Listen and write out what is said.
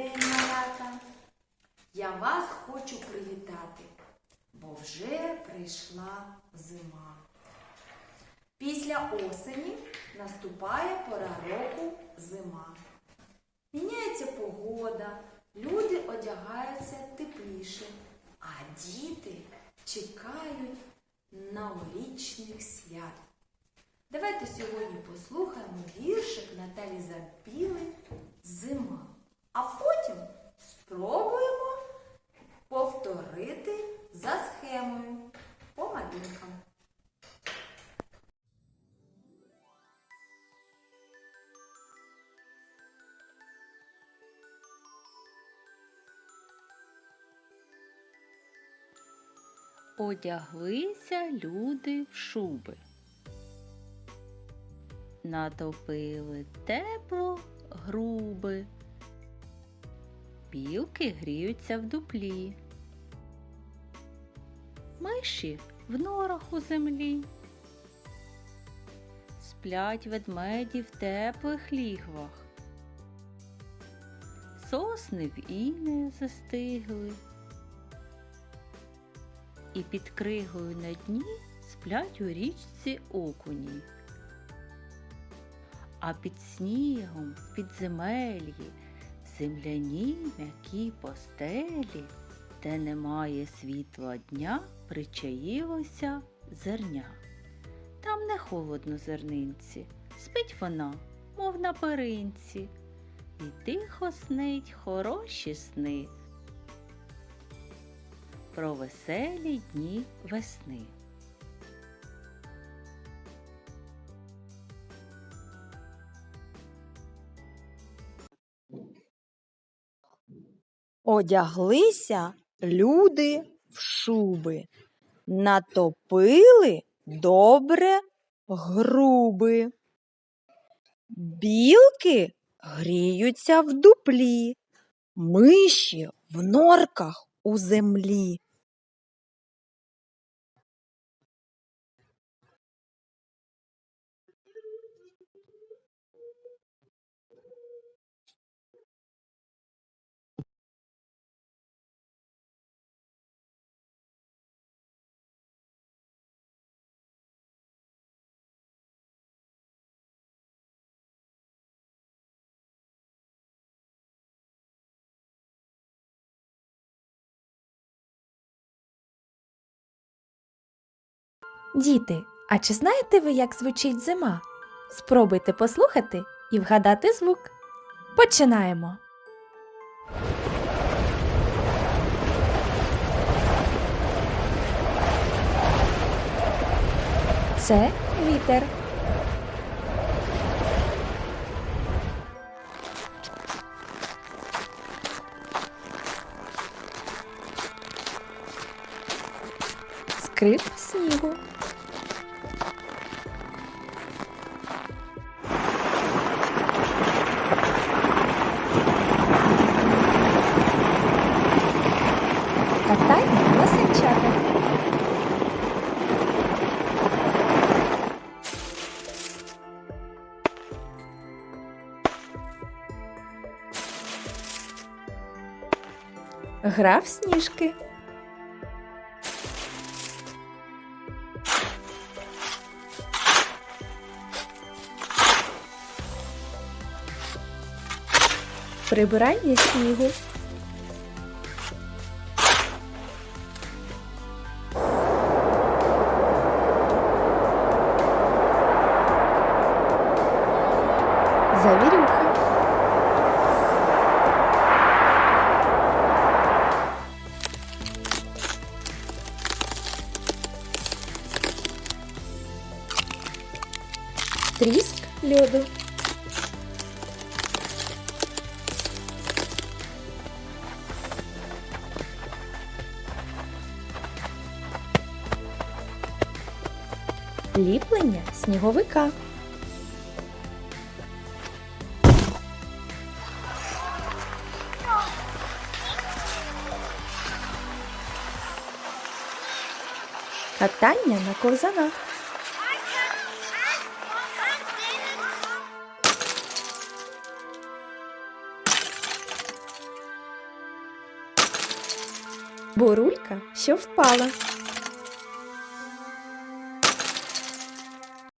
день, малята! Я вас хочу привітати, бо вже прийшла зима. Після осені наступає пора року зима. Міняється погода, люди одягаються тепліше, а діти чекають новорічних свят. Давайте сьогодні послухаємо віршик Наталі Запіли Зима. А потім спробуємо повторити за схемою по малюнкам. Одяглися люди в шуби. Натопили тепло груби. Білки гріються в дуплі. Миші в норах у землі. Сплять ведмеді в теплих лігвах. Сосни в іни застигли і під кригою на дні сплять у річці окуні. А під снігом, в підземеллі, земляні м'які постелі, де немає світла дня, причаїлося зерня. Там не холодно зернинці, спить вона, мов на перинці, і тихо снить хороші сни про веселі дні весни. Одяглися люди в шуби, натопили добре груби. Білки гріються в дуплі, миші в норках у землі. Діти, а чи знаєте ви, як звучить зима? Спробуйте послухати і вгадати звук. Починаємо. Це вітер. Скрип снігу. Катання на сніжки. Прибирання снігу. Завірюха. Тріск льоду. Ліплення сніговика. Катання на ковзанах. бурулька, що впала,